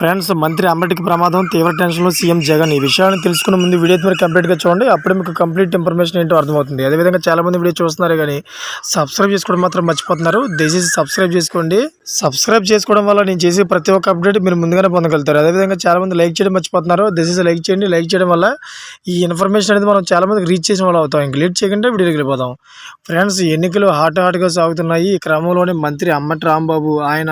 Friends మంత్రి అంబటికి ప్రమాదం తీవ్ర టెన్షన్లో సీఎం జగన్. ఈ విషయాన్ని తెలుసుకున్న ముందు వీడియో మీరు కంప్లీట్గా చూడండి. అప్పుడే మీకు కంప్లీట్ ఇన్ఫర్మేషన్ ఏంటో అర్థమవుతుంది. అదేవిధంగా చాలామంది వీడియో చూస్తున్నారు కానీ సబ్స్క్రైబ్ చేసుకోవడం మాత్రం మర్చిపోతున్నారు. దయచేసి సబ్స్క్రైబ్ చేసుకోండి. సబ్స్క్రైబ్ చేసుకోవడం వల్ల నేను చేసే ప్రతి ఒక్క అప్డేట్ మీరు ముందుగానే పొందగలుగుతారు. అదేవిధంగా చాలామంది లైక్ చేయడం మర్చిపోతున్నారు. దయచేసి లైక్ చేయండి. లైక్ చేయడం వల్ల ఈ ఇన్ఫర్మేషన్ అనేది మనం చాలామందికి రీచ్ చేసిన వాళ్ళు అవుతాం. ఇంక లేట్ చేయకుండా వీడియోకి వెళ్ళిపోతాం. ఫ్రెండ్స్ ఎన్నికలు హాట్ హాట్గా సాగుతున్నాయి. ఈ క్రమంలోనే మంత్రి అమ్మటి రాంబాబు ఆయన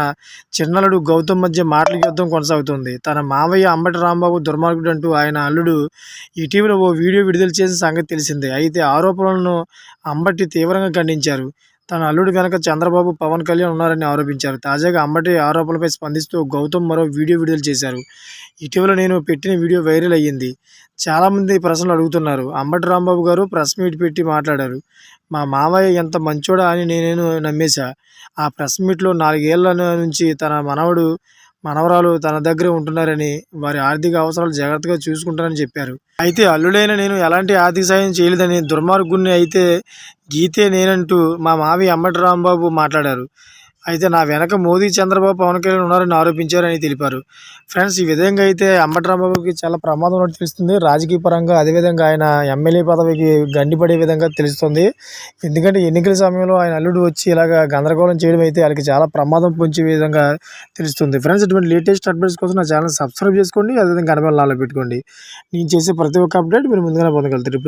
చిన్నలుడు గౌతమ్ మధ్య మాటల యుద్ధం కొనసాగుతుంది. తన మావయ్య అంబటి రాంబాబు దుర్మార్గుడు అంటూ ఆయన అల్లుడు ఇటీవల ఓ వీడియో విడుదల చేసిన సంగతి తెలిసిందే. అయితే ఆరోపణలను అంబటి తీవ్రంగా ఖండించారు. తన అల్లుడు వెనక చంద్రబాబు పవన్ కళ్యాణ్ ఉన్నారని ఆరోపించారు. తాజాగా అంబటి ఆరోపణలపై స్పందిస్తూ గౌతమ్ మరో వీడియో విడుదల చేశారు. ఇటీవల నేను పెట్టిన వీడియో వైరల్ అయ్యింది. చాలామంది ప్రశ్నలు అడుగుతున్నారు. అంబటి రాంబాబు గారు ప్రెస్ మీట్ పెట్టి మాట్లాడారు. మా మావయ్య ఎంత మంచోడా అని నేను నమ్మేశా. ఆ ప్రెస్ మీట్లో నాలుగేళ్ళ నుంచి తన మనవడు మనవరాలు తన దగ్గరే ఉంటున్నారని వారి ఆర్థిక అవసరాలు జాగ్రత్తగా చూసుకుంటారని చెప్పారు. అయితే అల్లుడైన నేను ఎలాంటి ఆర్థిక సాయం చేయలేదని దుర్మార్గుణ్ణి అయితే గీతే నేనంటూ మా మావి అంబటి రాంబాబు మాట్లాడారు. అయితే నా వెనక మోదీ చంద్రబాబు పవన్ కళ్యాణ్ ఉన్నారని ఆరోపించారని తెలిపారు. ఫ్రెండ్స్ ఈ విధంగా అయితే అంబట్రాంబాబుకి చాలా ప్రమాదం ఉన్నట్టు తెలుస్తుంది రాజకీయ పరంగా అదేవిధంగా ఆయన ఎమ్మెల్యే పదవికి గండిపడే విధంగా తెలుస్తుంది. ఎందుకంటే ఎన్నికల సమయంలో ఆయన అల్లుడు వచ్చి ఇలాగ గందరగోళం చేయడం అయితే వాళ్ళకి చాలా ప్రమాదం పొంచే విధంగా తెలుస్తుంది. ఫ్రెండ్స్ ఇటువంటి లేటెస్ట్ అప్డేట్స్ కోసం నా ఛానల్ సబ్స్క్రైబ్ చేసుకోండి. అదేవిధంగా కనబడి పెట్టుకోండి. నేను చేసే ప్రతి ఒక్క అప్డేట్ మీరు ముందుగానే పొందగలుగుతారు.